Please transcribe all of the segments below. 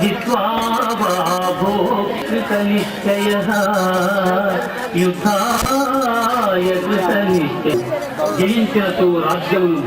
जित्वा वा भोक्तृतनिश्चयः యుద్ధాయ కృతనిశ్చయ జయించినతో రాజ్యమును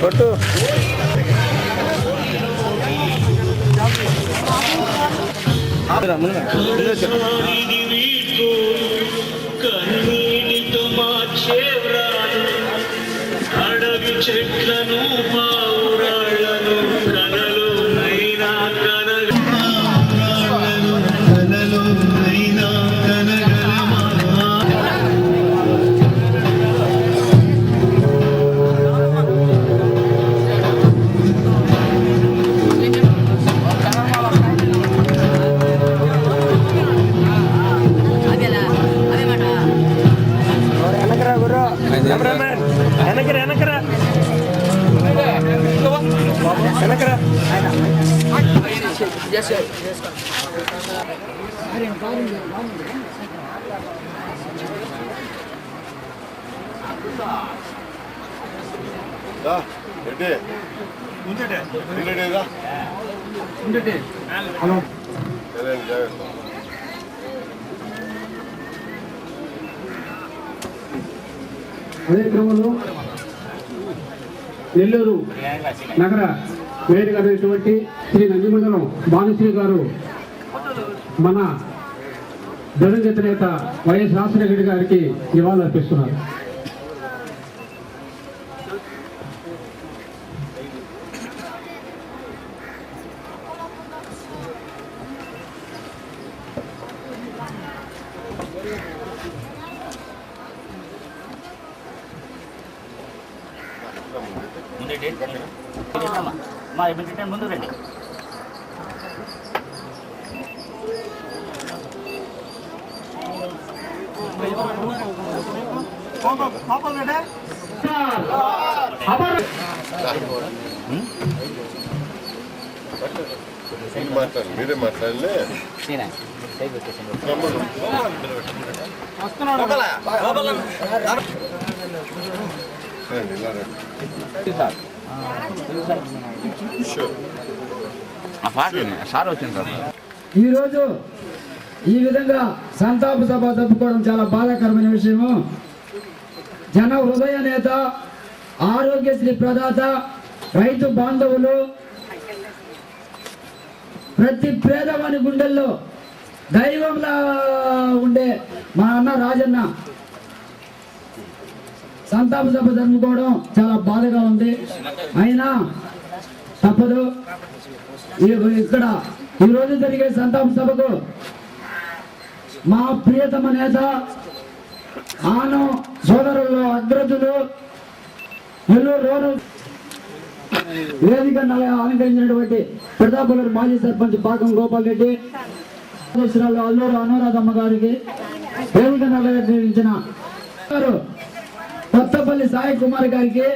ಕೊಟ್ಟು 你们两个真 అదే క్రమంలో నెల్లూరు నగర మేయర్ శ్రీ నందిమండలం భానుశ్రీ గారు మన దివంగత నేత వైఎస్ రాజశేఖర గారికి నివాళులర్పిస్తున్నారు ముందే డేట్ అమ్మా మా ఇప్పుడు టైం ముందు రండి. మాట్లాడు మీరే మాట్లాడలే నేనా సార్ వచ్చింది ఈరోజు ఈ విధంగా సంతాప సభ జరుపుకోవడం చాలా బాధాకరమైన విషయము. జన హృదయ నేత ఆరోగ్యశ్రీ ప్రదాత రైతు బాంధవులు ప్రతి పేదవాని గుండెల్లో దైవంలా ఉండే మా అన్న రాజన్న సంతాప సభ జరుపుకోవడం చాలా బాధగా ఉంది. అయినా తప్పదు. ఇక్కడ ఈ రోజు జరిగే సంతాప సభకు మా ప్రియతమ నేత ఆనం సోదరులు అగ్రజులు నెల్లూరు వేదిక అలంకరించినటువంటి ప్రతాపూర్ మాజీ సర్పంచ్ పాకం గోపాల్ రెడ్డి అల్లూరు అనురాధమ్మ గారికి వేదిక నిర్వహించిన కొత్తపల్లి సాయి కుమార్ గారికి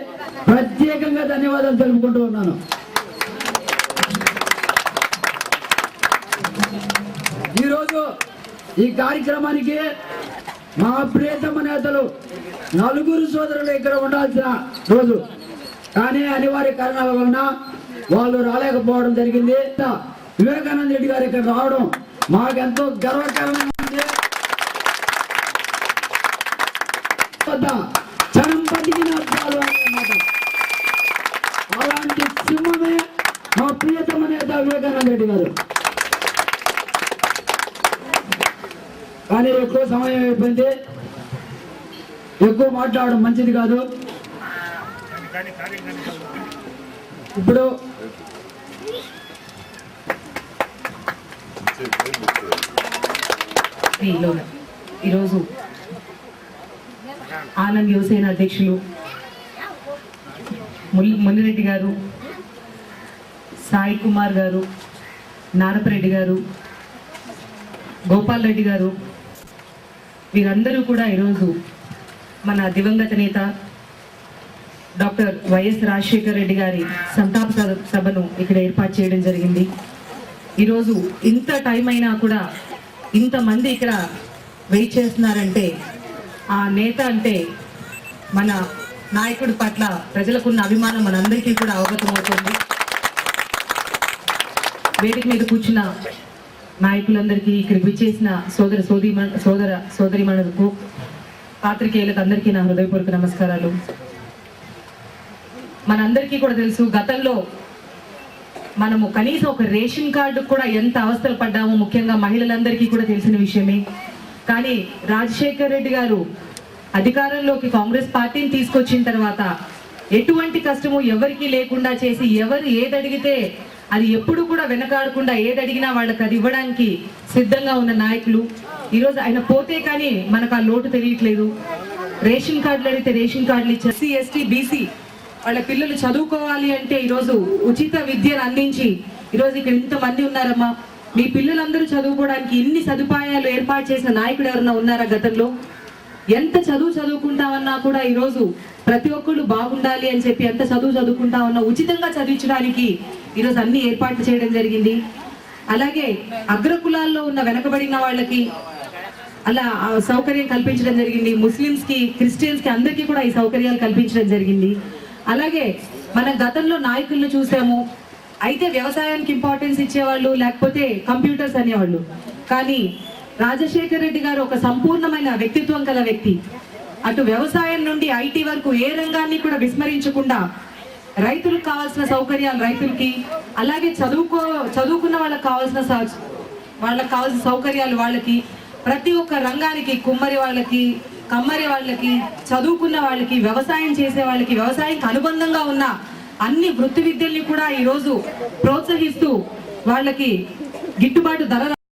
ప్రత్యేకంగా ధన్యవాదాలు తెలుపుకుంటూ ఉన్నాను. ఈరోజు ఈ కార్యక్రమానికి మా ప్రియతమ నేతలు నలుగురు సోదరులు ఇక్కడ ఉండాల్సిన రోజు. కానీ అనివార్య కారణాల వలన వాళ్ళు రాలేకపోవడం జరిగింది. వివేకానంద రెడ్డి గారు ఇక్కడ రావడం మాకెంతో గర్వకారణంగా ఉంది. చాలు అన్నమాట అలాంటి సింహమే మా ప్రియతమ నేత వివేకానంద రెడ్డి గారు. కానీ ఎక్కువ సమయం అయిపోయింది. ఎక్కువ మాట్లాడడం మంచిది కాదు. ఇప్పుడు ఈరోజు ఆనంద్ యువసేన అధ్యక్షులు ముల్ మునిరెడ్డి గారు సాయి కుమార్ గారు నారపరెడ్డి గారు గోపాల్ రెడ్డి గారు వీరందరూ కూడా ఈరోజు మన దివంగత నేత డాక్టర్ వైఎస్ రాజశేఖర్ రెడ్డి గారి సంతాప సభ- సభను ఇక్కడ ఏర్పాటు చేయడం జరిగింది. ఈరోజు ఇంత టైం అయినా కూడా ఇంతమంది ఇక్కడ వెయిట్ చేస్తున్నారంటే ఆ నేత అంటే మన నాయకుడి పట్ల ప్రజలకున్న అభిమానం మనందరికీ కూడా అవగతమవుతుంది. వేదిక మీద కూర్చున్న నాయకులందరికీ ఇక్కడికి విచ్చేసిన సోదర సోదరి సోదర సోదరిమణులకు పాత్రికేయులకు అందరికీ నా హృదయపూర్వక నమస్కారాలు. మనందరికీ కూడా తెలుసు గతంలో మనము కనీసం ఒక రేషన్ కార్డు కూడా ఎంత అవస్థలు పడ్డామో ముఖ్యంగా మహిళలందరికీ కూడా తెలిసిన విషయమే. కానీ రాజశేఖర్ రెడ్డి గారు అధికారంలోకి కాంగ్రెస్ పార్టీని తీసుకొచ్చిన తర్వాత ఎటువంటి కష్టము ఎవరికీ లేకుండా చేసి ఎవరు ఏది అడిగితే అది ఎప్పుడు కూడా వెనకాడకుండా ఏది అడిగినా వాళ్ళకి అది ఇవ్వడానికి సిద్ధంగా ఉన్న నాయకులు. ఈరోజు ఆయన పోతే కానీ మనకు ఆ లోటు తెలియట్లేదు. రేషన్ కార్డులు అడిగితే రేషన్ కార్డులు ఇచ్చారు. ఎస్సీ ఎస్టీ బీసీ వాళ్ళ పిల్లలు చదువుకోవాలి అంటే ఈరోజు ఉచిత విద్యను అందించి ఈరోజు ఇక్కడ ఇంతమంది ఉన్నారమ్మా. మీ పిల్లలందరూ చదువుకోవడానికి ఇన్ని సదుపాయాలు ఏర్పాటు చేసిన నాయకుడు ఎవరన్నా ఉన్నారా గతంలో? ఎంత చదువు చదువుకుంటామన్నా కూడా ఈరోజు ప్రతి ఒక్కళ్ళు బాగుండాలి అని చెప్పి ఎంత చదువు చదువుకుంటామన్నా ఉచితంగా చదివించడానికి ఈరోజు అన్ని ఏర్పాట్లు చేయడం జరిగింది. అలాగే అగ్రకులాల్లో ఉన్న వెనకబడిన వాళ్ళకి అలా సౌకర్యం కల్పించడం జరిగింది. ముస్లిమ్స్కి క్రిస్టియన్స్కి అందరికీ కూడా ఈ సౌకర్యాలు కల్పించడం జరిగింది. అలాగే మన గతంలో నాయకులను చూసాము. అయితే వ్యవసాయానికి ఇంపార్టెన్స్ ఇచ్చేవాళ్ళు లేకపోతే కంప్యూటర్స్ అనేవాళ్ళు. కానీ రాజశేఖర్ రెడ్డి గారు ఒక సంపూర్ణమైన వ్యక్తిత్వం కల వ్యక్తి. అటు వ్యవసాయం నుండి ఐటీ వరకు ఏ రంగాన్ని కూడా విస్మరించకుండా రైతులకు కావాల్సిన సౌకర్యాలు రైతులకి అలాగే చదువుకో చదువుకున్న వాళ్ళకి కావాల్సిన సౌ- వాళ్ళకి కావాల్సిన సౌకర్యాలు వాళ్ళకి ప్రతి ఒక్క రంగానికి కుమ్మరి వాళ్ళకి కమ్మరి వాళ్ళకి చదువుకున్న వాళ్ళకి వ్యవసాయం చేసే వాళ్ళకి వ్యవసాయానికి అనుబంధంగా ఉన్న అన్ని వృత్తి విద్యల్ని కూడా ఈరోజు ప్రోత్సహిస్తూ వాళ్ళకి గిట్టుబాటు ధర